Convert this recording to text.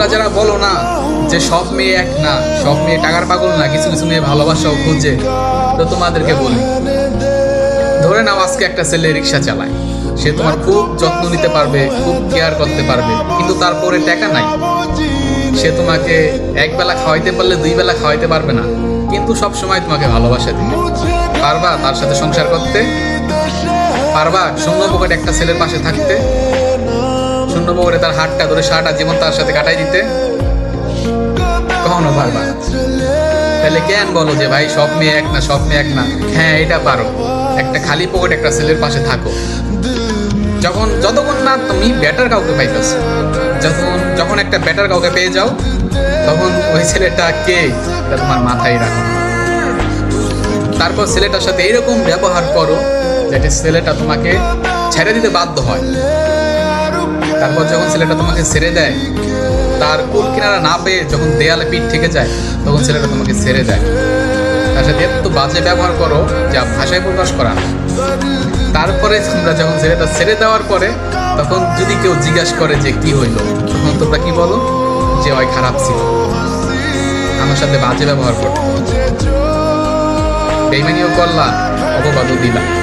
তোমরা যারা বলো না যে সব মেয়ে এক না, সব মেয়ে টাকার পাগল না, কিছু কিছু মেয়ে ভালোবাসাও খুঁজে, তো তোমাদেরকে বলি। ধরে নাও আজকে একটা ছেলে রিক্সা চালায়। সে তোমার খুব যত্ন নিতে পারবে, খুব কেয়ার করতে পারবে, কিন্তু তারপরে টাকা নাই। সে তোমাকে এক বেলা খাওয়াইতে পারলে দুই বেলা খাওয়াইতে পারবে না, কিন্তু সব সময় তোমাকে ভালোবাসা দিবে। পারবা তার সাথে সংসার করতে? পারবা? শূন্য পকেটে একটা ছেলের পাশে থাকতে? শূন্য তার হাতটা ধরে সারাটা জীবন তার সাথে কাটাই দিতে? কখনো পারবা তাহলে কেন বলো যে ভাই সব মেয়ে এক না সব মেয়ে এক না। হ্যাঁ এটা পারো। একটা খালি পকেট একটা ছেলের পাশে থাকো। যখন, যতক্ষণ না তুমি বেটার কাউকে পাইতেছো যখন যখন একটা বেটার কাউকে পেয়ে যাও, তখন ওই ছেলেটা কে? তোমার মাথায় রাখো। তারপর ছেলেটার সাথে এরকম ব্যবহার করো, যাতে ছেলেটা তোমাকে ছেড়ে দিতে বাধ্য হয়। তারপর যখন ছেলেটা তোমাকে ছেড়ে দেয়, তার কুল কিনারা না পেয়ে যখন দেয়ালে পিঠ থেকে যায়, তখন ছেলেটা তোমাকে ছেড়ে দেয়। তার সাথে এত বাজে ব্যবহার করো যা ভাষায় প্রকাশ করা না। তারপরে তোমরা যখন ছেলেটা ছেড়ে দেওয়ার পরে, তখন যদি কেউ জিজ্ঞাসা করে যে কি হইল, তখন তোমরা কি বলো? যে ওই খারাপ ছিল। আমার সাথে বাজে ব্যবহার করতো। বেইমানিও করলা, অপবাদও দিলা।